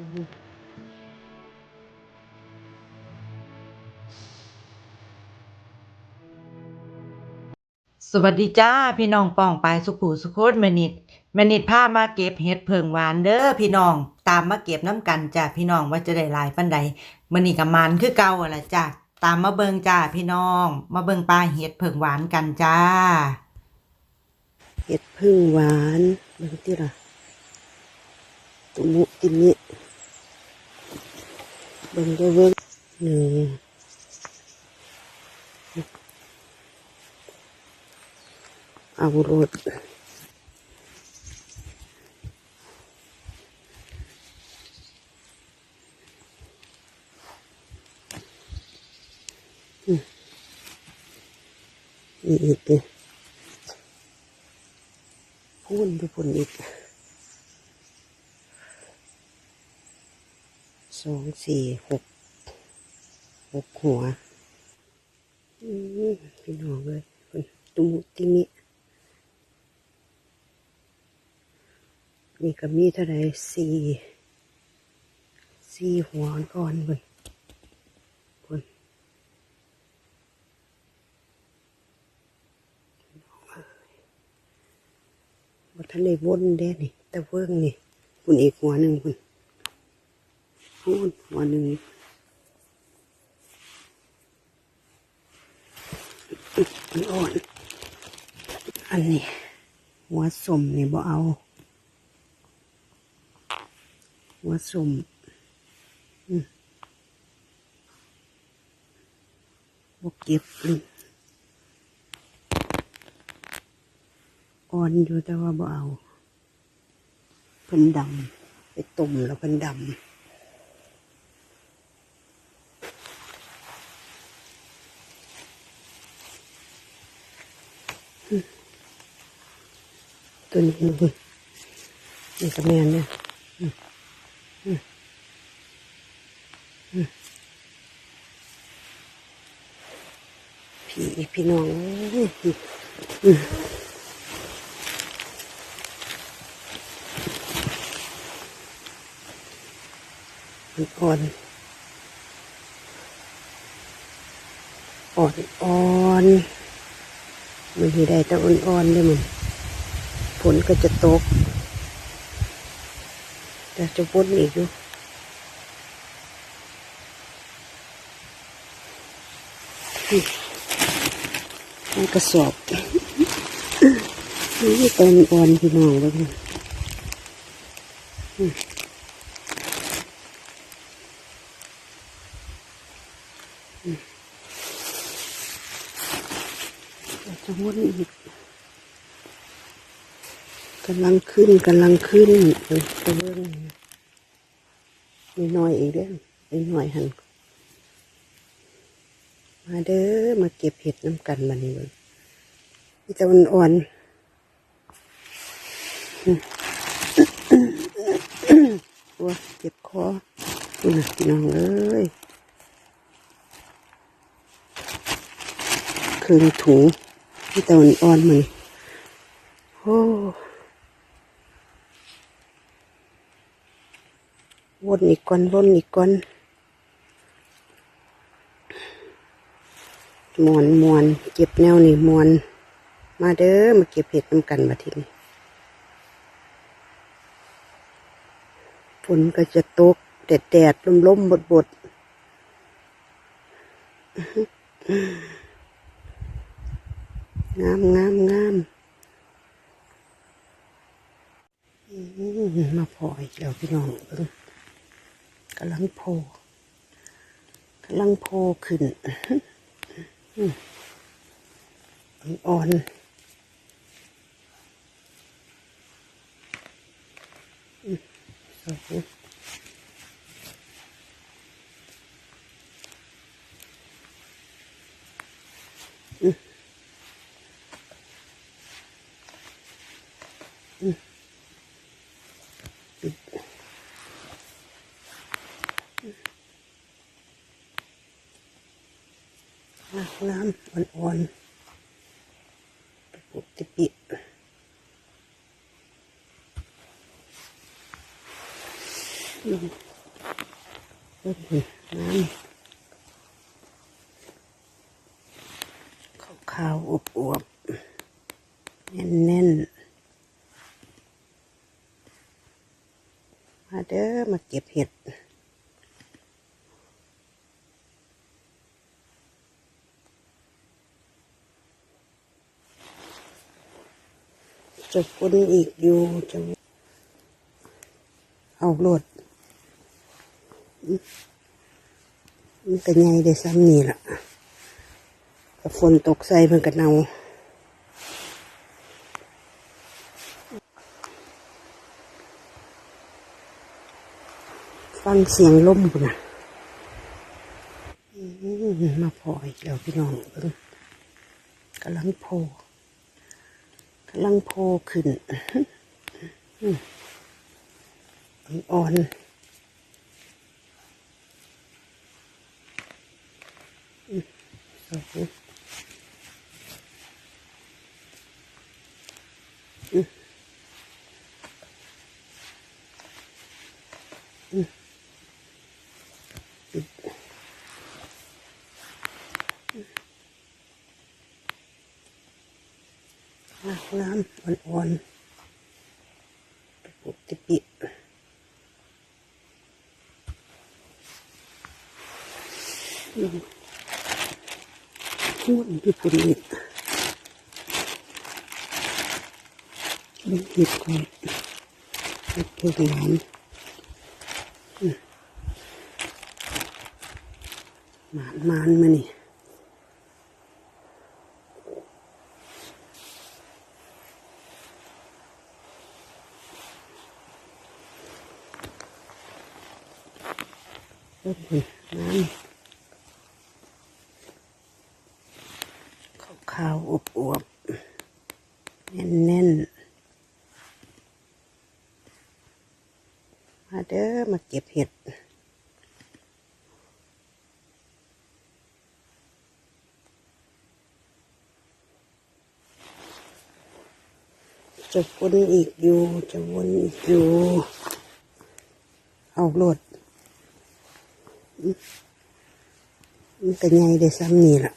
Mm-hmm. สวัสดีจ้าพี่น้องป้องปายสุขุสุขนแม่นิดมนิดพามาเก็บเห็ดเพิงหวานเด้อพี่น้องตามมาเก็บน้ำกันจ้าพี่น้องว่าจะได้ลายปานใดมื้อนี้ก็มันคือเก่าอะล่ะจ้าตามมาเบิงจ้าพี่น้อง มาเบิงปลาเห็ดเพิงหวานกันจ้า เห็ดเพึ่งหวานเบิ่งติล่ะตุมุติมิเบิงได้เบิงหนึ่ง เอารถอืมนี่อีกเนี่ยพูนดูพุ่นอีกสองสี่หกหกหัวอืมพี่น้องเลยพุ่นตุมุติมิ นี่ก็มีเท่าไรสี่สี่หัวอ่อนเลยพุ่นบ่ทันได้วนเด้นี่แต่เบิ่งนี่คุณอีกหัวหนึ่งคุณพูนหัวหนึ่งอันอ่อน อันนี้ หัวสมนี่บ่เอา หัวสมอืมบ่เก็บอืมอ่อนอยู่แต่ว่าบ่เอาเพิ่นดำไปต้มแล้วเพิ่นดำตัวนี้นะเว้ยนี่ก็แม่นเนี่ยอืมอืมอืม พี่พี่น้องมันอ่อนอ่อนอ่อนมันที่ได้แต่อ่อนๆเลยมันฝนก็จะตก แต่จะพ้นอีกอยู่นี่มัน กระสอบนี่ตอนอ่อนพี่น้องแล้วกันจะวนอีกกำลังขึ้นกำลังขึ้นเออจะเบิ่งมีน้อยอีกเด้อมีน้อยหัน มาเด้อมาเก็บเห็ดน้ำกันมานี่เลยนี่จะมันอ่อนตัวเจ็บคอนี่นะพี่น้องเอ้ยครึ่งถุงที่ตะวันอ่อนมันโอ้วนอีกก่อนวนอีกก่อน มวนมวนเก็บแนวนี่มวน มาเด้อมาเก็บเห็ดน้ำกันมาทีนี้ฝนก็จะตกแดดแดดลมลมบดบดงามงามงามมาพออีกแล้วพี่น้องเบิ่งกำลังโพกำลังโพขึ้น อืมอ่อนอืม น้ำอ่อนๆปุกตะปิบน้ำขาวๆอบอวบๆ แน่นๆ มาเด้อมาเก็บเห็ด จะคนอีกอยู่จะเอาโหลดมันก็ไงได้ซ้ำนี่ล่ะก็ฝนตกใส่มันก็เนาฟังเสียงลมพุ่นนะมาพออีกแล้วพี่น้องเบิ่งกำลังโพ กำลังโพขึ้นอ่อนสองอืม อืมน้ำอ่อนๆตะปุกตะปิอืมหุ่นญี่ปุ่นนี่นี่เห็ดก่อนเห็ดเผือกหวานอืมหมานมานมานี่ เบิ่งนี่น้ำขาวๆอบอวบๆแน่นๆมาเด้อมาเก็บเห็ดจะวนอีกอยู่ จะวนอีกอยู่ เอาโหลด มันก็ไงได้ซ้ำนี่ล่ะ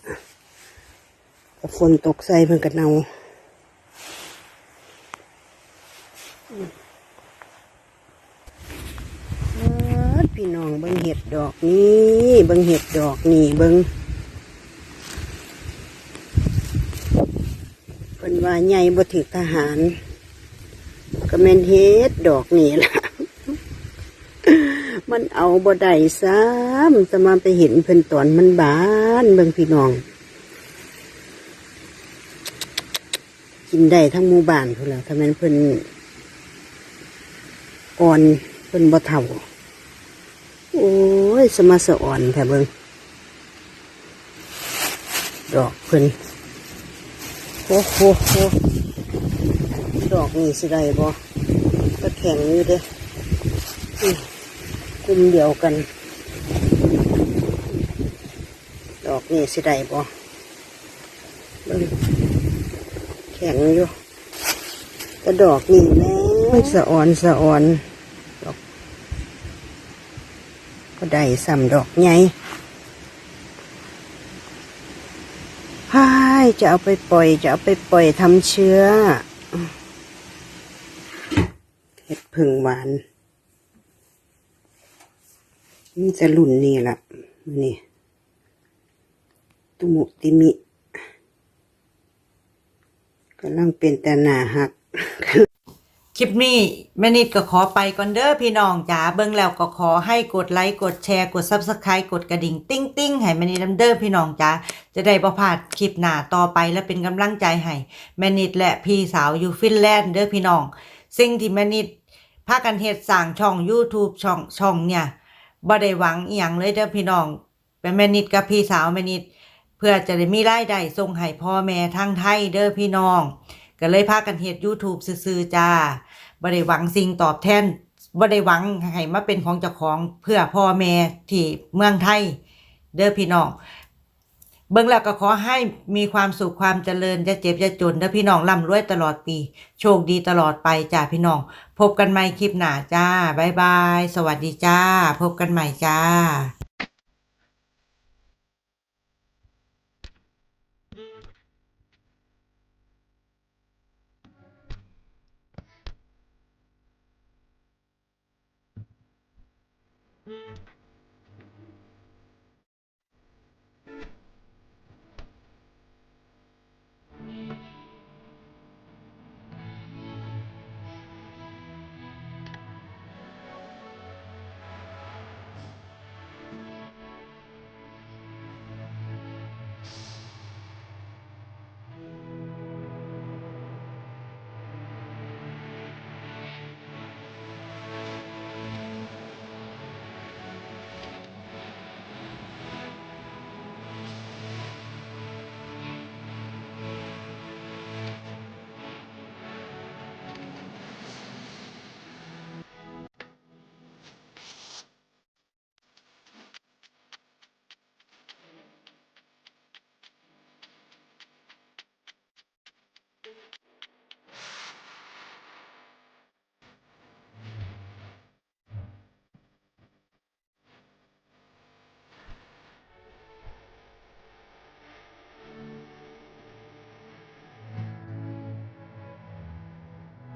ก็ฝนตกใส่มันก็เนาพี่น้องเบิ่งเห็ดดอกนี้เบิ่งเห็ดดอกนี่เบิ่งเพิ่นว่าใหญ่บ่ถึกทหาร ก็แม่นเฮ็ดดอกนี่ล่ะ มันเอาบ่ได้ซ้ำจะมาไปเห็นเพิ่นตอนมันบานเบิ่งพี่น้อง กินได้ทั้งหมู่บ้านพุ่นแล้วถ้าแม่เพิ่นอ่อนเพิ่นบ่เฒ่า โอ้ย สมาสะอ่อนแท้เบิ่งดอกเพิ่นโอ้โหดอกนี่สิได้บ่ก็แข็งอยู่เด้อ กลุ่มเดียวกัน ดอกนี่สิได้บ่เบิ่งแข็งอยู่แต่ดอกนี่แม่งสะอ่อนสะอ่อนดอกก็ได้ซ้ำดอกใหญ่พายจะเอาไปปล่อย จะเอาไปปล่อยทำเชื้อเห็ดผึ่งหวานมั นจะหลุ่นนี่ละนี่ตุมุติมิกำลังเป็นแต่หนาหักคลิปนี้แม่นิดก็ขอไปก่อนเด้อพี่น้องจ๋าเบิ่งแล้วก็ขอให้กดไลค์กดแชร์กด Subscribe กดกระดิ่งติ้งติ้งให้แม่นิดเด้อพี่น้องจ๋าจะได้บ่พลาดคลิปหน้าต่อไปและเป็นกำลังใจให้แม่นิดและพี่สาวอยู่ฟินแลนด์เด้อพี่น้อง สิ่งที่แม่นิดพากันเฮ็ดสร้างช่อง YouTube ช่องช่องเนี่ย บ่ได้หวังอีหยังเลยเด้อพี่น้องเป็นแม่นิดกับพี่สาวแม่นิด เพื่อจะได้มีรายได้ส่งให้พ่อแม่ทั้งไทยเด้อพี่น้อง ก็เลยพากันเฮ็ด YouTube ซื่อๆจ้าบ่ได้หวังสิ่งตอบแทนบ่ได้หวังให้มาเป็นของเจ้าของเพื่อพ่อแม่ที่เมืองไทย เด้อพี่น้อง เบิ่งแล้วก็ขอให้มีความสุขความเจริญจะเจ็บจะจนเด้อพี่น้องร่ำรวยตลอดปี โชคดีตลอดไปจ้าพี่น้อง พบกันใหม่คลิปหน้าจ้า บ๊ายบาย สวัสดีจ้า พบกันใหม่จ้า